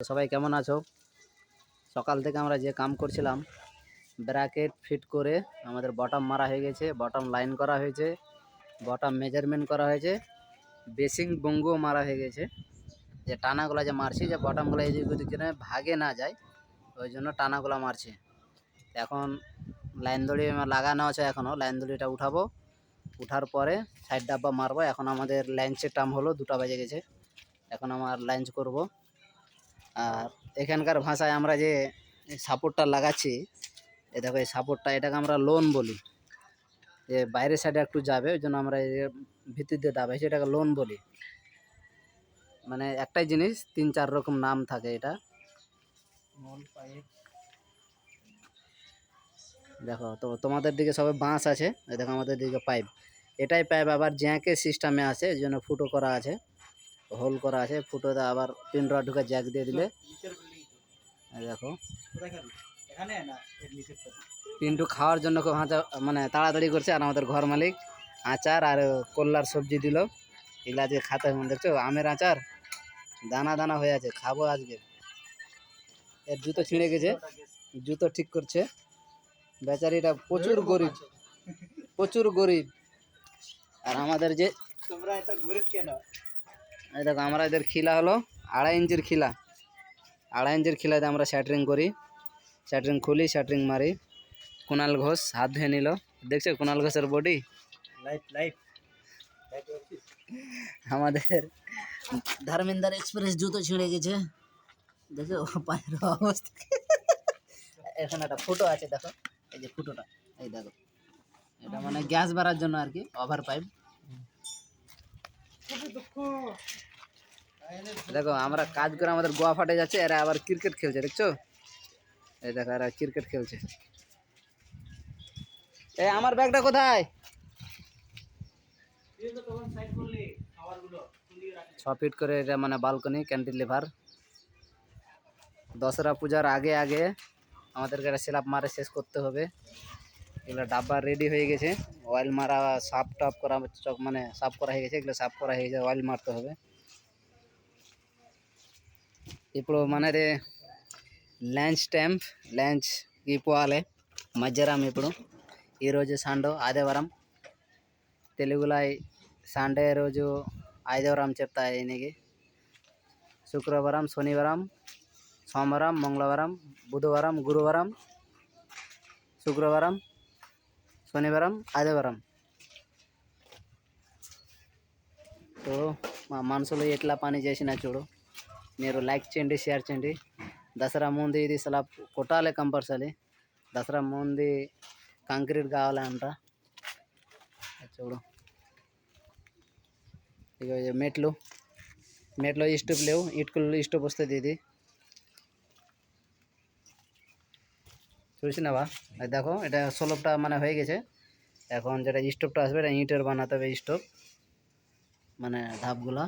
সবাই কেমন আছো? সকাল থেকে আমরা যে কাম করছিলাম, ব্র্যাকেট ফিট করে আমাদের বটম মারা হয়ে গেছে বটম লাইন করা হয়েছে বটম মেজারমেন্ট করা হয়েছে, বেসিং বঙ্গও মারা হয়ে গেছে। যে টানাগুলো যে মারছি, যে বটমগুলো এই যে যেন ভাগে না যায়, ওই জন্য টানাগুলো মারছে। এখন লাইন দড়ি লাগানো আছে এখনও লাইন দড়িটা উঠাবো। উঠার পরে সাইড ডাব্বা মারবো। এখন আমাদের লাঞ্চের টাইম হলো দুটা বেজে গেছে। এখন আমার লাঞ্চ করব। আর এখানকার ভাষায় আমরা যে সাপোর্টটা লাগাচ্ছি, এ দেখো এই সাপোর্টটা, এটাকে আমরা লোন বলি। যে বাইরের সাইডে একটু যাবে, ওই জন্য আমরা এই দিয়ে দাবাইছি এটাকে লোন বলি। মানে একটাই জিনিস, তিন চার রকম নাম থাকে এটা। দেখো, তো তোমাদের দিকে সবে বাঁশ আছে দেখো আমাদের দিকে পাইপ এটাই পাইপ আবার জ্যাকে সিস্টেমে আছে এই জন্য ফুটো করা আছে। হোল করা আছে, ফুটোতে আবার পিন রড ঢুকে জ্যাক দিয়ে দিলে। দেখো। পিন্টু খাওয়ার জন্য খুব হাঁচা মানে তাড়াতাড়ি করছে আর আমাদের ঘর মালিক আচার আর কল্লার সবজি দিল। এগুলো আজকে খাতে দেখছ? আমের আচার দানা দানা হয়ে আছে, খাব আজকে। এর জুতো ছিঁড়ে গেছে, জুতো ঠিক করছে। বেচারিটা প্রচুর গরিব প্রচুর গরিব। আর আমাদের যে তোমরা এটা ঘুরে কেন? এই দেখো আমরা এদের খিলা হলো আড়াই ইঞ্চির খিলা। আড়াই ইঞ্চির খিলাতে আমরা শ্যাটারিং করি। শ্যাটারিং খুলি শ্যাটারিং মারি। কুণাল ঘোষ হাত ধুয়ে নিল। দেখছ কুণাল ঘোষের বডি আমাদের ধর্মেন্দ্র এক্সপ্রেস জুতো ছিঁড়ে গেছে। দেখো পায়ের অবস্থা। এখানে একটা ফুটো আছে দেখো। এই যে ফুটোটা এই দেখো। এটা মানে গ্যাস বাড়ার জন্য আর কি ওভার পাইপ দেখো, আমরা কাজ করে আমাদের গোয়া ফাটে যাচ্ছে, এরা আবার ক্রিকেট খেলছে, দেখছ? এই দেখো, এরা ক্রিকেট খেলছে। এই আমার ব্যাগটা কোথায়? ছ ফিট করে এটা মানে বালকনি ক্যান্টিলিভার দশরা পূজার আগে আগে আমাদেরকে একটা সেলাপ মারে, শেষ করতে হবে। এগুলো ডাব্বা রেডি হয়ে গেছে অয়েল মারা সাফ টাফ করা চক মানে সাফ করা হয়ে গেছে এগুলো সাফ করা হয়ে গেছে অয়েল মারতে হবে ఇప్పుడు మనది లంచ్ టైం లంచ్ ఇవ్వాలి మధ్యాహ్నం ఇప్పుడు ఈరోజు సండే ఆదివారం తెలుగులో సండే రోజు ఆదివారం చెప్తా ఈయనకి శుక్రవారం శనివారం సోమవారం మంగళవారం బుధవారం గురువారం శుక్రవారం శనివారం ఆదివారం. చూడు మా మనసులో ఎట్లా పని చేసినా చూడు. మీరు లైక్ చేయండి షేర్ చేయండి. దసరా ముందు ఇది స్లాబ్ కొట్టాలి కంపల్సరీ. దసరా ముందు కాంక్రీట్ కావాలంట. చూడు. ఇక మెట్లు. మెట్లో ఇష్టపు లేవు ఇటుకలు ఇష్టపు వస్తుంది ఇది. চলছে না বা দেখো, এটা সোলভটা মানে হয়ে গেছে। এখন যেটা স্টোভটা আসবে, এটা ইঁটের বানাতে হবে স্টোভ মানে ধাপগুলা।